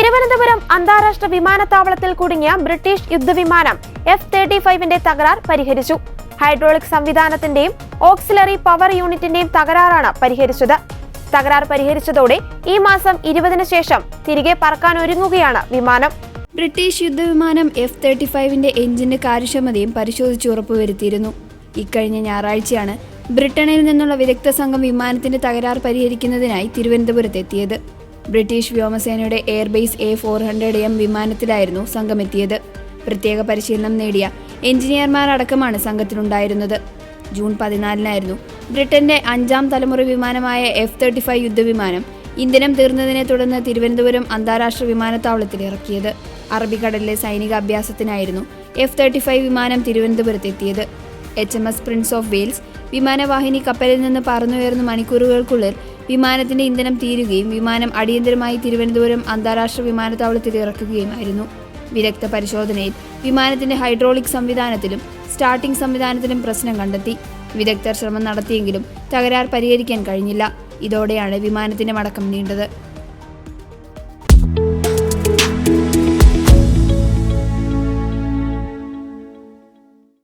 തിരുവനന്തപുരം അന്താരാഷ്ട്ര വിമാനത്താവളത്തിൽ കുടുങ്ങിയ ബ്രിട്ടീഷ് യുദ്ധവിമാനം എഫ് തേർട്ടി ഫൈവിന്റെ തകരാർ പരിഹരിച്ചു. ഹൈഡ്രോളിക് സംവിധാനത്തിന്റെയും ഓക്സിലറി പവർ യൂണിറ്റിന്റെയും തകരാറാണ് പരിഹരിച്ചത്. തകരാർ പരിഹരിച്ചതോടെ ഈ മാസം ഇരുപതിന് ശേഷം തിരികെ പറക്കാൻ ഒരുങ്ങുകയാണ് വിമാനം. ബ്രിട്ടീഷ് യുദ്ധവിമാനം എഫ് തേർട്ടി ഫൈവിന്റെ എഞ്ചിന്റെ കാര്യക്ഷമതയും പരിശോധിച്ച് ഉറപ്പുവരുത്തിയിരുന്നു. ഇക്കഴിഞ്ഞ ഞായറാഴ്ചയാണ് ബ്രിട്ടനിൽ നിന്നുള്ള വിദഗ്ധ സംഘം വിമാനത്തിന്റെ തകരാർ പരിഹരിക്കുന്നതിനായി തിരുവനന്തപുരത്തെത്തിയത്. ബ്രിട്ടീഷ് വ്യോമസേനയുടെ airbase A four hundred M വിമാനത്തിലായിരുന്നു സംഘമെത്തിയത്. പ്രത്യേക പരിശീലനം നേടിയ എഞ്ചിനീയർമാരടക്കമാണ് സംഘത്തിലുണ്ടായിരുന്നത്. ജൂൺ പതിനാലിനായിരുന്നു ബ്രിട്ടന്റെ അഞ്ചാം തലമുറ വിമാനമായ എഫ് തേർട്ടി ഫൈവ് യുദ്ധവിമാനം ഇന്ധനം തീർന്നതിനെ തുടർന്ന് തിരുവനന്തപുരം അന്താരാഷ്ട്ര വിമാനത്താവളത്തിൽ ഇറക്കിയത്. അറബിക്കടലിലെ സൈനിക അഭ്യാസത്തിനായിരുന്നു എഫ് തേർട്ടി ഫൈവ് വിമാനം തിരുവനന്തപുരത്തെത്തിയത്. H M S Prince of Wales വിമാനവാഹിനി കപ്പലിൽ നിന്ന് പറന്നുയർന്ന് മണിക്കൂറുകൾക്കുള്ളിൽ വിമാനത്തിന്റെ ഇന്ധനം തീരുകയും വിമാനം അടിയന്തരമായി തിരുവനന്തപുരം അന്താരാഷ്ട്ര വിമാനത്താവളത്തിൽ ഇറക്കുകയുമായിരുന്നു. വിദഗ്ധ പരിശോധനയിൽ വിമാനത്തിന്റെ ഹൈഡ്രോളിക് സംവിധാനത്തിലും സ്റ്റാർട്ടിംഗ് സംവിധാനത്തിലും പ്രശ്നം കണ്ടെത്തി. വിദഗ്ധർ ശ്രമം നടത്തിയെങ്കിലും തകരാർ പരിഹരിക്കാൻ കഴിഞ്ഞില്ല. ഇതോടെയാണ് വിമാനത്തിന്റെ മടക്കം നീണ്ടത്.